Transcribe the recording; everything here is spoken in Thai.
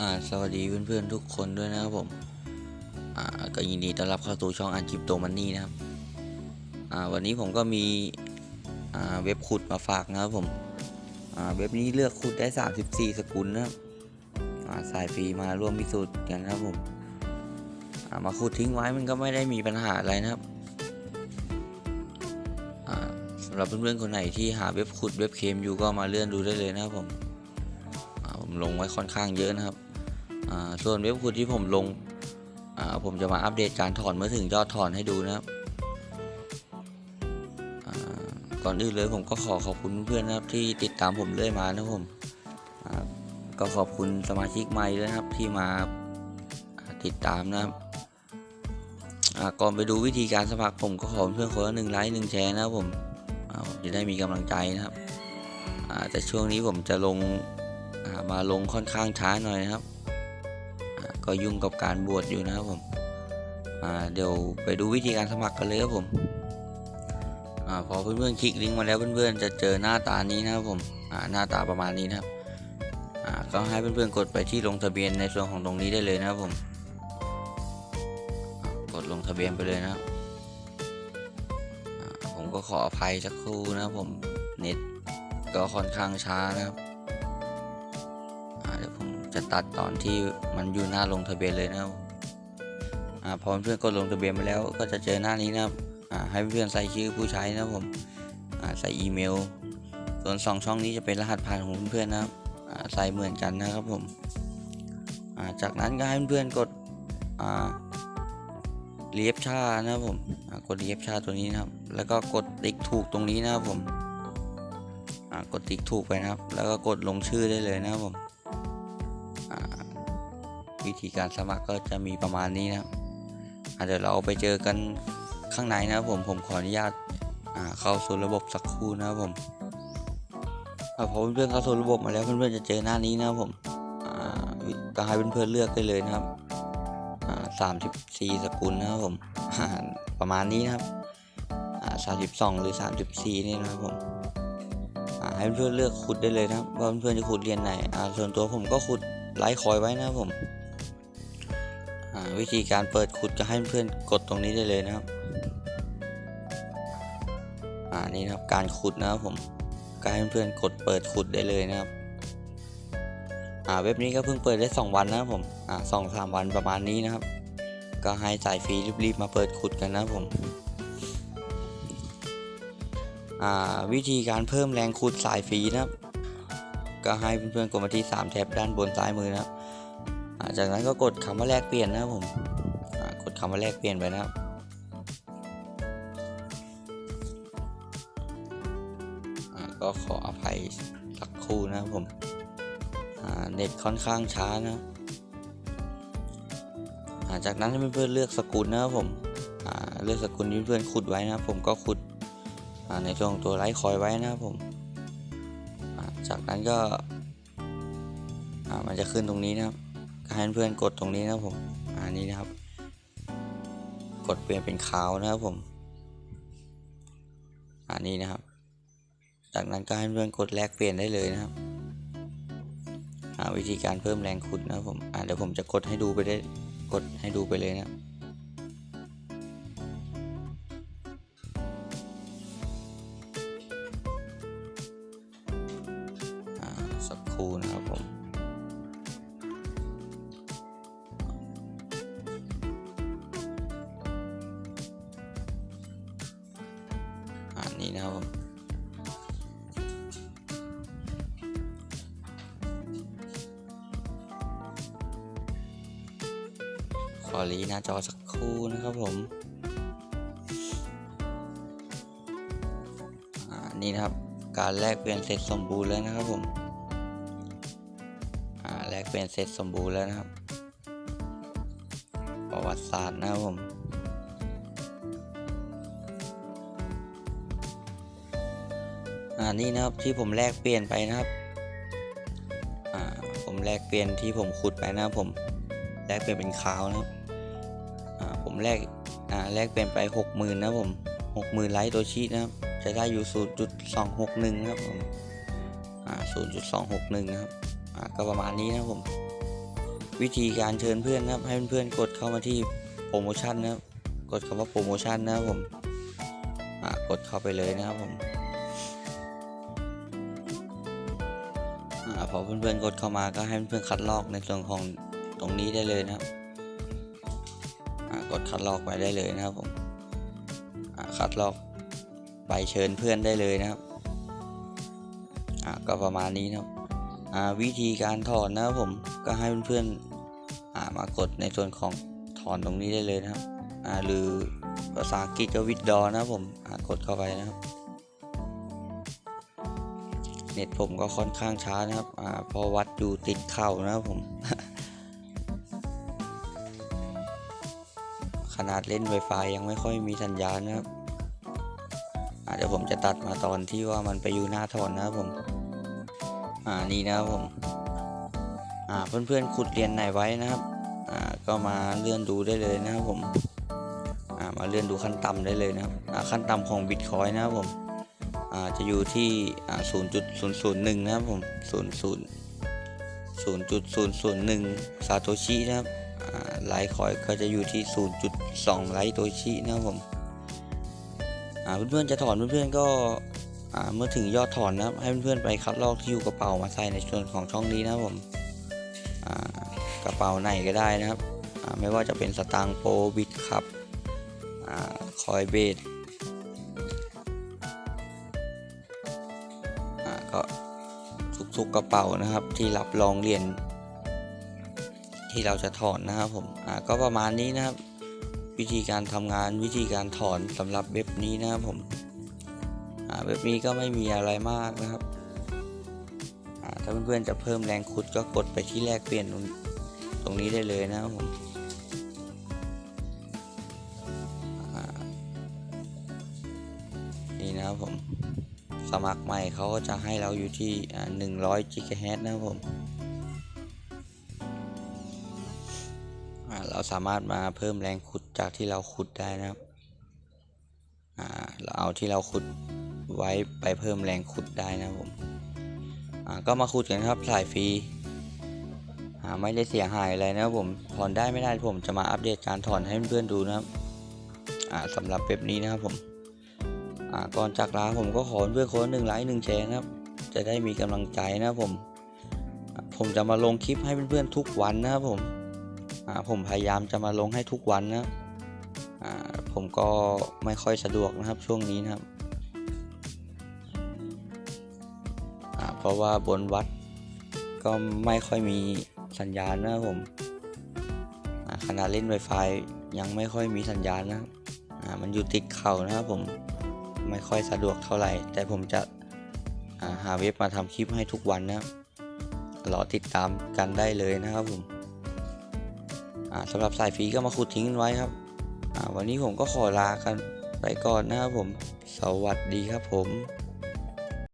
อ่าสวัสดีเพื่อนๆทุกคนด้วยนะครับผม อ่าก็ยินดีต้อนรับเข้าสู่ช่องอันคริปโตมันนี่นะครับ อ่าวันนี้ผมก็มีอ่าเว็บขุดมาฝากนะครับผมอ่าเว็บนี้เลือกขุดได้ 34 สกุลนะครับอ่าสายฟรีมาร่วมพิสูจน์กันนะครับผมอ่ามาขุดทิ้งไว้มันก็ไม่ได้มีปัญหาอะไรนะครับอ่าสำหรับเพื่อนๆคนไหนที่หาเว็บขุดเว็บเคมอยู่ก็มาเลื่อนดูได้เลยนะครับผมผมลงไว้ค่อนข้างเยอะนะครับ ส่วนเว็บขุดที่ผมลง ผมจะมาอัปเดตการถอนเมื่อถึงยอดถอนให้ดูนะครับก่อนอื่นเลยผมก็ขอขอบคุณเพื่อนๆนะครับที่ติดตามผมเรื่อยมานะผมก็ขอบคุณสมาชิกใหม่ด้วยนะครับที่มาติดตามนะครับก่อนไปดูวิธีการสมัครผมก็ขอเพื่อนคนละหนึ่งไลค์หนึ่งแชร์นะครับผมจะได้มีกำลังใจนะครับแต่ช่วงนี้ผมจะลงมาลงค่อนข้างช้าหน่อยนะครับ ก็ยุ่งกับการบวชอยู่นะครับผมเดี๋ยวไปดูวิธีการสมัครกันเลยครับผมอพอเพื่อนๆคลิกลิงก์มาแล้วเพื่อนๆจะเจอหน้าตานี้นะครับผมหน้าตาประมาณนี้นะครับก็ให้เพื่อนๆกดไปที่ลงทะเบียนในส่วนของตรงนี้ได้เลยนะครับผมกดลงทะเบียนไปเลยนะครับผมก็ขออภัยสักครู่นะครับผมเน็ตก็ค่อนข้างช้านะครับ จะตัดตอนที่มันอยู่หน้าลงทะเบียนเลยนะครับอ่าพอเพื่อนกดลงทะเบียนไปแล้วก็จะเจอหน้านี้นะครับอ่าให้เพื่อนใส่ชื่อผู้ใช้นะครับผมอ่าใส่อีเมล ส่วนสองช่องนี้จะเป็นรหัสผ่านของเพื่อนนะครับอ่าใส่เหมือนกันนะครับผมอ่าจากนั้นก็ให้เพื่อนกดอ่าเลียบชานะครับผมกดเลียบชาตัวนี้นะครับ แล้วก็กดติ๊กถูกตรงนี้นะครับผมกดติ๊กถูกไปนะครับ แล้วก็กดลงชื่อได้เลยนะครับผม วิธีการสมัครก็จะมีประมาณนี้นะครับอะเดี๋ยวเราไปเจอกันข้างในนะครับผมผมขออนุญาตเข้าสู่ระบบสักครู่นะครับผมอาพอเพื่อนๆเข้าสู่ระบบมาแล้วเพื่อนๆจะเจอหน้านี้นะครับผมอ่าก็ให้เพื่อนๆเลือกได้เลยนะครับสามสิบสี่สกุลนะครับผมประมาณนี้นะครับสามสิบสองหรือสามสิบสี่นี่นะครับผมให้เพื่อนเลือกขุดได้เลยนะครับว่าเพื่อนจะขุดเรียนไหนส่วนตัวผมก็ขุดไลค์คอยไว้นะครับผม วิธีการเปิดขุดก็ให้เพื่อนกดตรงนี้ได้เลยนะครับ อ่านี่นะครับการขุดนะครับผมก็ให้เพื่อนกดเปิดขุดได้เลยนะครับ อ่าเว็บนี้ก็เพิ่งเปิดได้ 2 วันนะครับผม อ่าสองสามวันประมาณนี้นะครับ ก็ให้สายฟรีรีบๆมาเปิดขุดกันนะผม อ่าวิธีการเพิ่มแรงขุดสายฟรีนะครับ ก็ให้เพื่อนๆกดมาที่ 3 แท็บด้านบนซ้ายมือนะครับ จากนั้นก็กดคำว่าแลกเปลี่ยนนะครับผมกดคำว่าแลกเปลี่ยนไปนะครับก็ขออภัยสักครู่นะครับผมเน็ตค่อนข้างช้านะาจากนั้นให้เพื่อนๆเลือกสกุลนะครับผมเลือกสกุลที่เพื่อนขุดไว้นะครับผมก็ขุดในช่วงตัวไลค์คอยไว้นะครับผมจากนั้นก็มันจะขึ้นตรงนี้นะครับ ก็ให้เพื่อนกดตรงนี้นะผมอ่านี่นะครับ กดเปลี่ยนเป็นขาวนะครับผมอ่านี่นะครับ จากนั้นก็ให้เพื่อนกดแลกเปลี่ยนได้เลยนะครับอ่าวิธีการเพิ่มแรงขุดนะครับผมอ่าเดี๋ยวผมจะกดให้ดูไปได้กดให้ดูไปเลยนะสักครู่นะครับผม อรีหน้าจอสักครู่นะครับผมอ่านี่นะครับ การแลกเปลี่ยนเสร็จสมบูรณ์แล้วนะครับผมแลกเปลี่ยนเสร็จสมบูรณ์แล้วนะครับ ประวัติศาสตร์นะครับผมอ่านี่นะครับที่ผมแลกเปลี่ยนไปนะครับอ่าผมแลกเปลี่ยนที่ผมขุดไปนะครับผมแลกเปลี่ยนเป็นขาวนะครับ ผมแลกอ่าแลกเปลี่ยนไปหกหมื่นนะผมหกหมื่นไลท์โดชีนะครับจะได้อยู่ 0.261ครับผมอ่า0.261นะครับอ่าก็ประมาณนี้นะผม วิธีการเชิญเพื่อนนะครับ ให้เพื่อนๆกดเข้ามาที่โปรโมชั่นนะครับ กดคำว่าโปรโมชั่นนะครับผมอ่ากดเข้าไปเลยนะครับผมพอเพื่อนๆกดเข้ามาก็ให้เพื่อนๆคัดลอกในส่วนของตรงนี้ได้เลยนะครับ กดคัดลอกไปได้เลยนะครับผมคัดลอกไปเชิญเพื่อนได้เลยนะครับก็ประมาณนี้นะครับวิธีการถอนนะครับผมก็ให้เพื่อนๆมากดในส่วนของถอนตรงนี้ได้เลยนะครับหรือภาษาอังกฤษก็วิดดอนะครับผมกดเข้าไปนะครับเน็ตผมก็ค่อนข้างช้านะครับอพอวัดอยู่ติดเข่านะครับผม ขนาดเล่น Wi-Fi ยังไม่ค่อยมีสัญญาณนะครับอาเดี๋ยวผมจะตัดมาตอนที่ว่ามันไปอยู่หน้าถอนนะครับผม อ่านี่นะครับผม อ่าเพื่อนๆขุดเรียนไหนไว้นะครับ อ่าก็มาเลื่อนดูได้เลยนะครับผม อ่ามาเลื่อนดูขั้นต่ำได้เลยนะครับ อ่าขั้นต่ำของบิตคอยนะครับผม อ่าจะอยู่ที่อ่า0.001นะครับผม00 0.001ซาโตชินะครับ ไลท์คอยก็จะอยู่ที่ 0.2 ไลท์โตชินะครับผมเพื่อนๆจะถอนเพื่อนๆก็เมื่อถึงยอดถอนนะครับ ให้เพื่อนๆไปคัดลอกที่อยู่กระเป๋ามาใส่ในส่วนของช่องนี้นะครับผมกระเป๋าไหนก็ได้นะครับไม่ว่าจะเป็นสตางค์โปรบิตครับอคอยเบสก็ทุกๆกระเป๋านะครับที่รับรองเหรียญ ที่เราจะถอนนะครับผมอ่าก็ประมาณนี้นะครับ วิธีการทำงานวิธีการถอนสำหรับเว็บนี้นะครับผมอ่าเว็บนี้ก็ไม่มีอะไรมากนะครับอ่าถ้าเพื่อนๆจะเพิ่มแรงขุดก็กดไปที่แลกเปลี่ยนตรงนี้ได้เลยนะครับผมอ่านี่นะครับผมสมัครใหม่เขาก็จะให้เราอยู่ที่หนึ่งร้อยกิกะเฮิรตซ์นะครับผม เราสามารถมาเพิ่มแรงขุดจากที่เราขุดได้นะครับเราเอาที่เราขุดไว้ไปเพิ่มแรงขุดได้นะผมก็มาขุดกันครับสายฟรีไม่ได้เสียหายอะไรนะครับผมถอนได้ไม่ได้ผมจะมาอัปเดตการถอนให้เพื่อนๆดูนะครับสำหรับเว็บนี้นะครับผมก่อนจากลาผมก็ขอเพื่อนคนหนึ่งไลค์หนึ่งแชร์นะครับ จะได้มีกำลังใจนะครับผม ผมจะมาลงคลิปให้เพื่อนๆทุกวันนะครับผม ผมพยายามจะมาลงให้ทุกวันนะผมก็ไม่ค่อยสะดวกนะครับช่วงนี้นะครับเพราะว่าบนวัดก็ไม่ค่อยมีสัญญาณนะผมขนาดเล่น Wi-Fi ยังไม่ค่อยมีสัญญาณนะครับมันอยู่ติดเข่านะครับผมไม่ค่อยสะดวกเท่าไหร่ แต่ผมจะหาเว็บมาทำคลิปให้ทุกวันนะรอติดตามกันได้เลยนะครับผม สำหรับสายฟรีก็มาขุดทิ้งไว้ครับวันนี้ผมก็ขอลากันไปก่อนนะครับผม สวัสดีครับผม